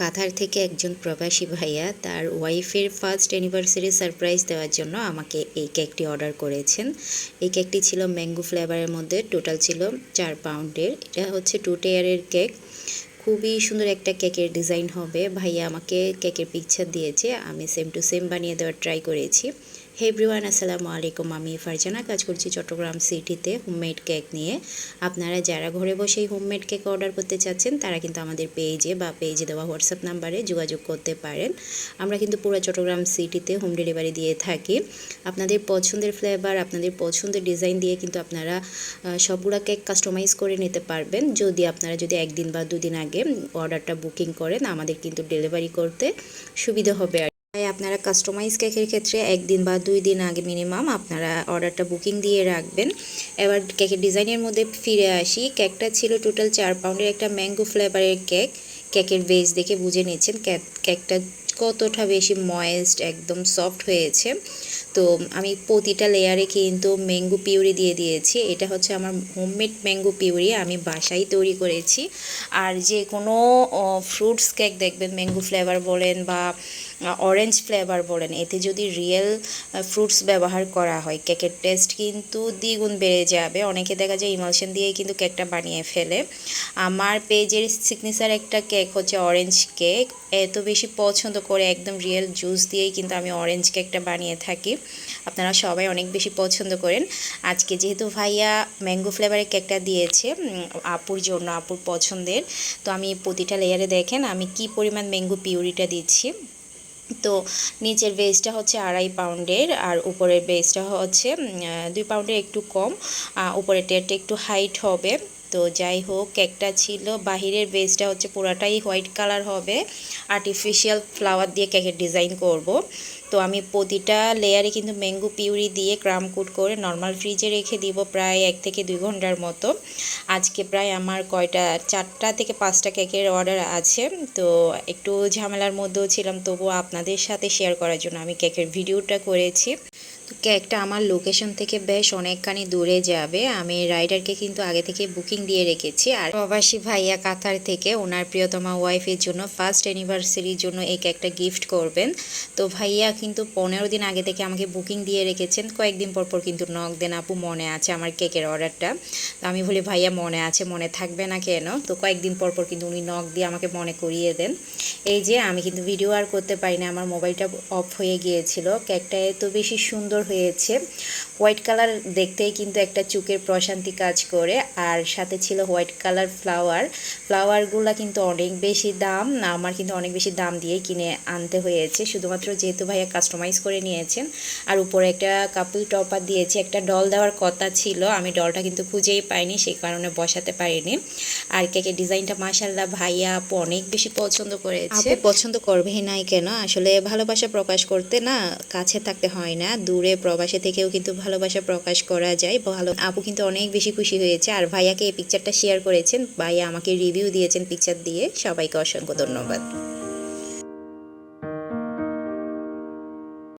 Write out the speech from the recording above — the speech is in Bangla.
কাতার থেকে একজন প্রবাসী ভাইয়া তার ওয়াইফের ফার্স্ট অ্যানিভার্সারি সারপ্রাইজ দেওয়ার জন্য আমাকে এই কেকটি অর্ডার করেছেন। এই কেকটি ছিল ম্যাঙ্গো ফ্লেভারের মধ্যে টোটাল ছিল চার পাউন্ডের এটা হচ্ছে টু টেয়ারের কেক খুবই সুন্দর একটা কেকের ডিজাইন হবে। ভাইয়া আমাকে কেকের পিকচার দিয়েছে। আমি সেম টু সেম বানিয়ে দেওয়ার ট্রাই করেছি। হে এভরিওয়ান আসসালামু আলাইকুম আমি ফারজানা, কাজ করছি চট্টগ্রাম সিটিতে হোমমেড কেক নিয়ে। আপনারা যারা ঘরে বসেই হোমমেড কেক অর্ডার করতে চাচ্ছেন, তারা কিন্তু আমাদের পেজে বা পেজে দেওয়া হোয়াটসঅ্যাপ নাম্বারে যোগাযোগ করতে পারেন। আমরা কিন্তু পুরো চট্টগ্রাম সিটিতে হোম ডেলিভারি দিয়ে থাকি। আপনাদের পছন্দের ফ্লেভার আপনাদের পছন্দের ডিজাইন দিয়ে কিন্তু আপনারা সবগুলা কেক কাস্টমাইজ করে নিতে পারবেন। যদি আপনারা যদি একদিন বা দুদিন আগে অর্ডারটা বুকিং করেন, আমাদের কিন্তু ডেলিভারি করতে সুবিধা হবে তাই আপনারা কাস্টমাইজ কেকের ক্ষেত্রে একদিন বা দুই দিন আগে মিনিমাম আপনারা অর্ডারটা বুকিং দিয়ে রাখবেন। এবার কেকের ডিজাইনের মধ্যে ফিরে আসি। কেকটা ছিল টোটাল চার পাউন্ডের একটা ম্যাঙ্গো ফ্লেভারের কেক কেকের বেস দেখে বুঝে নিচ্ছেন কেক- কেকটা কতটা বেশি ময়েস্ট একদম সফট হয়েছে। তো আমি প্রতিটা লেয়ারে কিন্তু ম্যাঙ্গো পিউরি দিয়ে দিয়েছি। এটা হচ্ছে আমার হোমমেড ম্যাঙ্গো পিউরি আমি বাসায় তৈরি করেছি। আর যে কোনো ফ্রুটস কেক দেখবেন ম্যাঙ্গো ফ্লেভার বলেন বা অরেঞ্জ ফ্লেভার বলেন, এতে যদি রিয়েল ফ্রুটস ব্যবহার করা হয় কেকের টেস্ট কিন্তু দ্বিগুণ বেড়ে যাবে। অনেকে দেখা যায় ইমালশন দিয়েই কিন্তু কেকটা বানিয়ে ফেলে। আমার পেজের সিগনেচার একটা কেক হচ্ছে অরেঞ্জ কেক এত বেশি পছন্দ করে একদম রিয়েল জুস দিয়েই কিন্তু আমি অরেঞ্জ কেকটা বানিয়ে থাকি। আপনারা সবাই অনেক বেশি পছন্দ করেন। আজকে যেহেতু ভাইয়া ম্যাঙ্গো ফ্লেভারের কেকটা দিয়েছে আপুর জন্য, আপুর পছন্দের, তো আমি প্রতিটা লেয়ারে দেখেন আমি কি পরিমাণ ম্যাঙ্গো পিউরিটা দিচ্ছি। তো নিচের বেসটা হচ্ছে আড়াই পাউন্ডের আর উপরের বেসটা হচ্ছে দুই পাউন্ডের একটু কম উপরের টেয়ারটা একটু হাইট হবে। তো যাই হোক, কেকটা ছিল, বাহিরের বেসটা হচ্ছে পুরাটাই হোয়াইট কালার হবে। আর্টিফিশিয়াল ফ্লাওয়ার দিয়ে কেকের ডিজাইন করব। তো আমি প্রতিটা লেয়ারে কিন্তু ম্যাঙ্গো পিউরি দিয়ে ক্রাম কোট করে নর্মাল ফ্রিজে রেখে দিব প্রায় এক থেকে দুই ঘণ্টার মতো। আজকে প্রায় আমার কয়টা, চারটা থেকে পাঁচটা কেকের অর্ডার আছে। তো একটু ঝামেলার মধ্যেও ছিলাম, তবুও আপনাদের সাথে শেয়ার করার জন্য আমি কেকের ভিডিওটা করেছি। কেকটা আমার লোকেশন থেকে বেশ অনেকখানি দূরে যাবে। আমি রাইডারকে কিন্তু আগে থেকে বুকিং দিয়ে রেখেছি। আর প্রবাসী ভাইয়া কাতার থেকে ওনার প্রিয়তমা ওয়াইফের জন্য ফার্স্ট অ্যানিভার্সারির জন্য এই কেকটা গিফট করবেন। তো ভাইয়া কিন্তু পনেরো দিন আগে থেকে আমাকে বুকিং দিয়ে রেখেছেন। কয়েকদিন পর পর কিন্তু নক দেন, আপু, মনে আছে আমার কেকের অর্ডারটা? তো আমি বলি, ভাইয়া, মনে আছে, মনে থাকবে না কেন? তো কয়েকদিন পর পর কিন্তু উনি নক দিয়ে আমাকে মনে করিয়ে দেন। এই যে আমি কিন্তু ভিডিও আর করতে পারি না, আমার মোবাইলটা অফ হয়ে গিয়েছিল। কেকটা এত বেশি সুন্দর হয়েছে। হোয়াইট কালার দেখতেই কিন্তু একটা চুকের প্রশান্তি কাজ করে। আর সাথে ছিল হোয়াইট কালার ফ্লাওয়ার ফ্লাওয়ারগুলো কিন্তু অনেক বেশি দাম। আমার কিন্তু অনেক বেশি দাম দিয়ে কিনে আনতে হয়েছে। শুধুমাত্র যেহেতু ভাইয়া কাস্টমাইজ করে নিয়েছেন। আর উপরে একটা কাপল টপার দিয়েছে, একটা ডল দেওয়ার কথা ছিল, আমি ডলটা কিন্তু খুঁজেই পাইনি, সেই কারণে বসাতে পারিনি। আর কেকের ডিজাইনটা মাসাল্লাহ ভাইয়া আপু অনেক বেশি পছন্দ করেছে। পছন্দ করবেই নাই কেন? আসলে ভালোবাসা প্রকাশ করতে না কাছে থাকতে হয় না, দূরে প্রবাসে থেকেও কিন্তু ভালোবাসা প্রকাশ করা যায়। ভালো আপু কিন্তু অনেক বেশি খুশি হয়েছে। আর ভাইয়াকে এই পিকচারটা শেয়ার করেছেন, ভাইয়া আমাকে রিভিউ দিয়েছেন পিকচার দিয়ে। সবাইকে অসংখ্য ধন্যবাদ।